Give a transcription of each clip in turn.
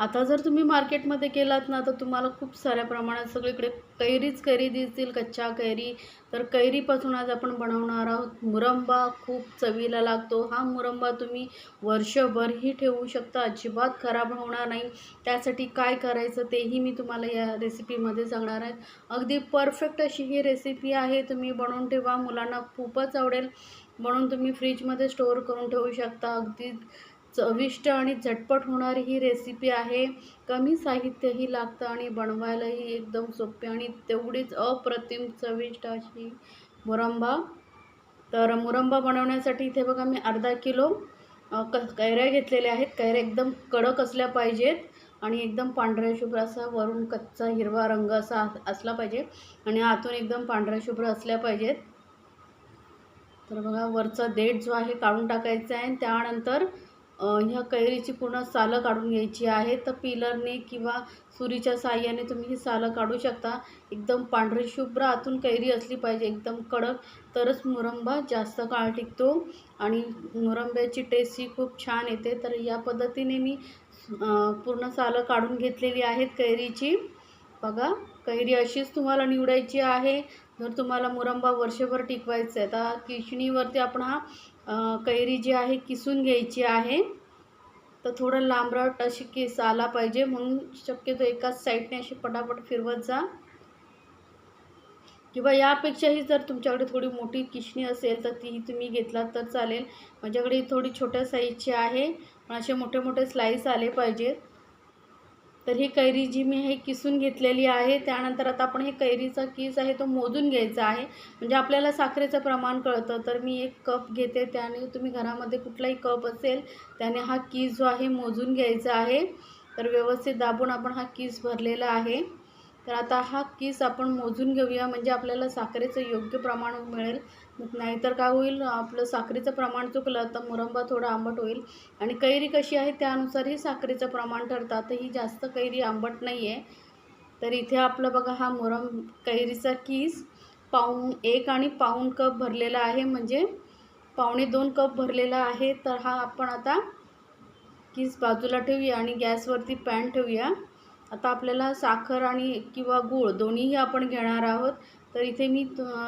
आता जर तुम्ही मार्केटमध्ये गेलात ना तर तुम्हाला खूप साऱ्या प्रमाणात सगळीकडे कैरीच कैरी दिसतील कच्च्या कैरी. तर कैरीपासून आज आपण बनवणार आहोत. मुरंबा खूप चवीला लागतो. हा मुरंबा तुम्ही वर्षभरही ठेवू शकता. अजिबात खराब होणार नाही. त्यासाठी काय करायचं तेही मी तुम्हाला या रेसिपीमध्ये सांगणार आहे. अगदी परफेक्ट अशी ही रेसिपी आहे. तुम्ही बनवून ठेवा. मुलांना खूपच आवडेल. म्हणून तुम्ही फ्रीजमध्ये स्टोअर करून ठेवू शकता. अगदी चविष्ट आणि झटपट होणारी ही रेसिपी आहे. कमी साहित्यही लागतं आणि बनवायलाही एकदम सोपे आणि तेवढीच अप्रतिम चविष्ट अशी मुरंबा. तर मुरंबा बनवण्यासाठी इथे बघा मी अर्धा किलो क कैऱ्या घेतलेल्या आहेत. कैऱ्या एकदम कडक असल्या पाहिजेत आणि एकदम पांढऱ्या शुभ्र असा वरून कच्चा हिरवा रंग असा असला पाहिजे आणि आतून एकदम पांढऱ्या शुभ्र असल्या पाहिजेत. तर बघा वरचा देठ जो आहे काढून टाकायचा आहे आणि त्यानंतर ह्या कैरीची पूर्ण सालं काढून घ्यायची आहे. तर पिलरने किंवा सुरीच्या साह्याने तुम्ही ही सालं काढू शकता. एकदम पांढरी शुभ्र आतून कैरी असली पाहिजे. एकदम कडक तरच मुरंबा जास्त काळ टिकतो. आणि मुरंब्याची टेस्ट ही खूप छान येते. तर या पद्धतीने मी पूर्ण सालं काढून घेतलेली आहेत कैरीची. बघा कैरी अशीच तुम्हाला निवडायची आहे. जर तुम्हाला मुरंबा वर्षभर टिकवायचा आहे तर किशणीवरती आपण हा कैरी जी आहे किसून घ्यायची आहे. तर थोडं लांबरट अशी केस आला पाहिजे. म्हणून शक्यतो एकाच साईडने अशी पटापट फिरवत जा. किंवा यापेक्षाही जर तुमच्याकडे थोडी मोठी किशणी असेल तर ती तुम्ही घेतलात तर चालेल. माझ्याकडे थोडी छोट्या साईजची आहे. पण असे मोठे मोठे स्लाईस आले पाहिजेत. तर ही कैरी जी मी हे किसून घेतलेली आहे त्यानंतर आता आपण हे कैरीचा किस आहे तो मोजून घ्यायचा आहे. म्हणजे आपल्याला साखरेचं प्रमाण कळतं तर मी एक कप घेते त्याने तुम्ही घरामध्ये कुठलाही कप असेल त्याने हा किस जो आहे मोजून घ्यायचा आहे. तर व्यवस्थित दाबून आपण हा किस भरलेला आहे. तर आता हा किस आपण मोजून घेऊया म्हणजे आपल्याला साखरेचं योग्य प्रमाण मिळेल. नाहीतर काय होईल आपलं साखरेचं प्रमाण चुकलं तर मुरंबा थोडा आंबट होईल. आणि कैरी कशी आहे त्यानुसारही साखरेचं प्रमाण ठरतं आता ही जास्त कैरी आंबट नाही आहे तर इथे आपलं बघा हा मुरम कैरीचा किस पाऊण एक आणि पाऊण कप भरलेला आहे. म्हणजे पावणे दोन कप भरलेला आहे. तर हा आपण आता किस बाजूला ठेवूया आणि गॅसवरती पॅन ठेवूया. आता आपल्याला साखर आणि किंवा गूळ दोन्हीही आपण घेणार आहोत. तर इथे मी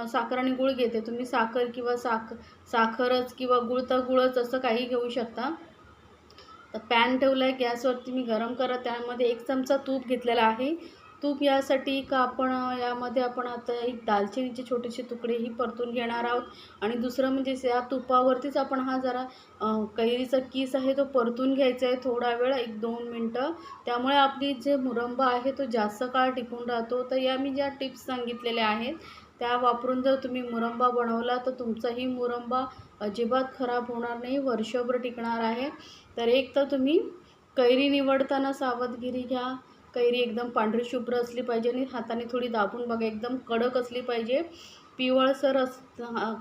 साखर आणि गूळ घेते. तुम्ही साखर किंवा साख साखरच किंवा गूळ तर गुळच असं काही घेऊ शकता. तर पॅन ठेवलं आहे गॅसवरती मी गरम करत त्यामध्ये एक चमचा तूप घेतलेला आहे. तूप यासाठी का आपण यामध्ये आपण आता एक दालचिनीचे छोटेसे तुकडेही परतून घेणार आहोत? आणि दुसरं म्हणजे या तुपावरतीच आपण हा जरा कैरीचा किस आहे तो परतून घ्यायचा आहे थोडा वेळ एक दोन मिनटं. त्यामुळे आपली जे मुरंबा आहे तो जास्त काळ टिकून राहतो. तर या मी ज्या टिप्स सांगितलेल्या आहेत त्या वापरून जर तुम्ही मुरंबा बनवला तर तुमचाही मुरंबा अजिबात खराब होणार नाही वर्षभर टिकणार आहे. तर एक तर तुम्ही कैरी निवडताना सावधगिरी घ्या. कैरी एकदम पांढरी शुभ्र असली पाहिजे आणि हाताने थोडी दाबून बघा एकदम कडक असली पाहिजे. पिवळसर अस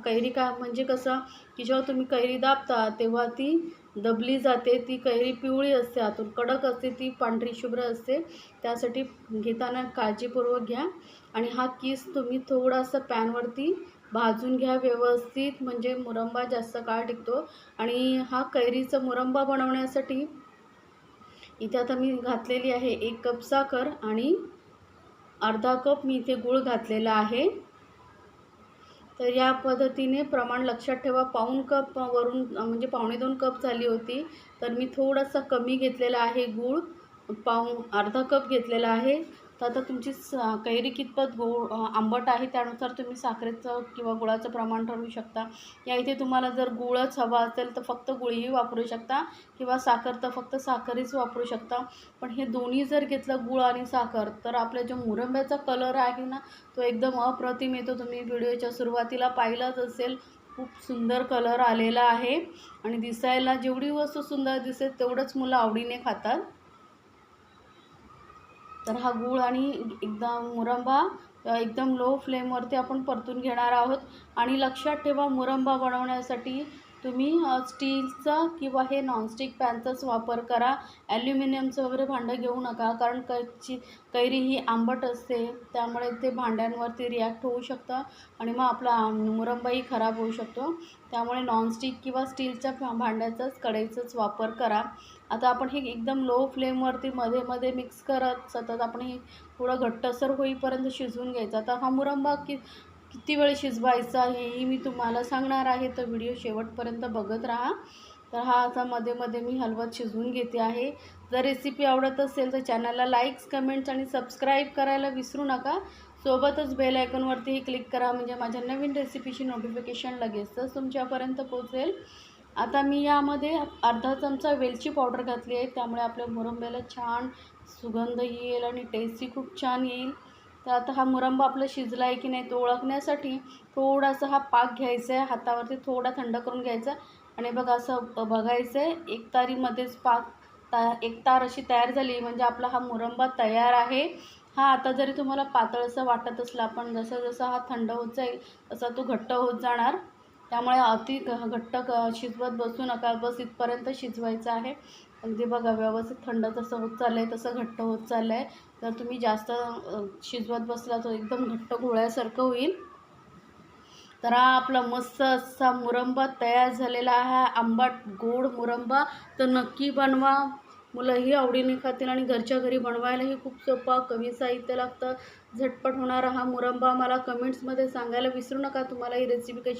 कैरी का म्हणजे कसं की जेव्हा तुम्ही कैरी दाबता तेव्हा ती दबली जाते ती कैरी पिवळी असते आतून कडक असते ती पांढरी शुभ्र असते. त्यासाठी घेताना काळजीपूर्वक घ्या. आणि हा किस तुम्ही थोडासा पॅनवरती भाजून घ्या व्यवस्थित म्हणजे मुरंबा जास्त काळ टिकतो. आणि हा कैरीचा मुरंबा बनवण्यासाठी इथे आता मी घातलेली आहे एक कप साखर आणि अर्धा कप मी इथे गूळ घातलेला आहे. तर या पद्धतीने प्रमाण लक्षात ठेवा. पाऊण कप वरून म्हणजे पावणे दोन कप झाली होती तर मी थोडासा कमी घेतलेला आहे गूळ. पाऊण अर्धा कप घेतलेला आहे. तर आता तुमची स कैरी कितपत गो आंबट आहे त्यानुसार तुम्ही साखरेचं किंवा गुळाचं प्रमाण ठरवू शकता. या इथे तुम्हाला जर गुळच हवा असेल तर फक्त गुळही वापरू शकता किंवा साखर तर फक्त साखरीच वापरू शकता. पण हे दोन्ही जर घेतलं गुळ आणि साखर तर आपल्या जो मुरंब्याचा कलर आहे ना तो एकदम अप्रतिम येतो. तुम्ही व्हिडिओच्या सुरुवातीला पाहिलंच असेल खूप सुंदर कलर आलेला आहे. आणि दिसायला जेवढी वस्तू सुंदर दिसेल तेवढंच मुलं आवडीने खातात. तर हा गूळ आणि एकदम मुरंबा एकदम लो फ्लेमवरती आपण परतून घेणार आहोत. आणि लक्षात ठेवा मुरंबा बनवण्यासाठी तुम्ही स्टीलचा किंवा हे नॉनस्टिक पॅनचाच वापर करा. ॲल्युमिनियमचं वगैरे भांडं घेऊ नका कारण कैची कैरी ही आंबट असते त्यामुळे ते भांड्यांवरती रिॲक्ट होऊ शकतं आणि मग आपला मुरंबाही खराब होऊ शकतो. त्यामुळे नॉनस्टिक किंवा स्टीलच्या भांड्याचाच कढईचाच वापर करा. आता आपण हे एकदम लो फ्लेमवरती मध्ये मध्ये मिक्स करत सतत आपण हे थोडं घट्टसर होईपर्यंत शिजवून घ्यायचं. आता हा मुरंबा की किती वेळ शिजवायचा हेही मी तुम्हाला सांगणार आहे. तर व्हिडिओ शेवटपर्यंत बघत राहा. तर हा असा मध्ये मध्ये मी हलवत शिजवून घेते आहे. जर रेसिपी आवडत असेल तर चॅनलला लाईक्स कमेंट्स आणि सबस्क्राईब करायला विसरू नका. सोबतच बेल आयकॉनवरतीही क्लिक करा म्हणजे माझ्या नवीन रेसिपीची नोटिफिकेशन लगेचच तुमच्यापर्यंत पोचेल आता मी यामध्ये अर्धा चमचा वेलची पावडर घातली आहे. त्यामुळे आपल्या मुरंब्याला छान सुगंध येईल आणि टेस्टही खूप छान येईल. तर आता हा मुरंबा आपला शिजला आहे की नाही तो ओळखण्यासाठी थोडासा हा पाक घ्यायचा आहे हातावरती थोडा थंड करून घ्यायचा. आणि बघा असं बघायचं आहे एक तारीमध्येच पाक ता एक तार अशी तयार झाली म्हणजे आपला हा मुरंबा तयार आहे. हा आता जरी तुम्हाला पातळसं वाटत असला पण जसं जसं हा थंड होत जाईल तसा तो घट्ट होत जाणार. त्यामुळे अति घट्ट शिजवत बसू नका बस इथपर्यंत शिजवायचं आहे. अगदी बघा व्यवस्थित थंड जसं होत चाललं आहे तसं घट्ट होत चाललं आहे जर तुम्ही जास्त शिजवत बसला तर एकदम घट्ट गोळ्यासारखं होईल. तर हा आपला मस्त असा मुरंबा तयार झालेला आहे. आंबट गोड मुरंबा. तर नक्की बनवा. मुलंही आवडीने खातील आणि घरच्या घरी बनवायलाही खूप सोपा. कमी साहित्य लागतं. झटपट होणारा हा मुरंबा मला कमेंट्समध्ये सांगायला विसरू नका. तुम्हाला ही रेसिपी कशी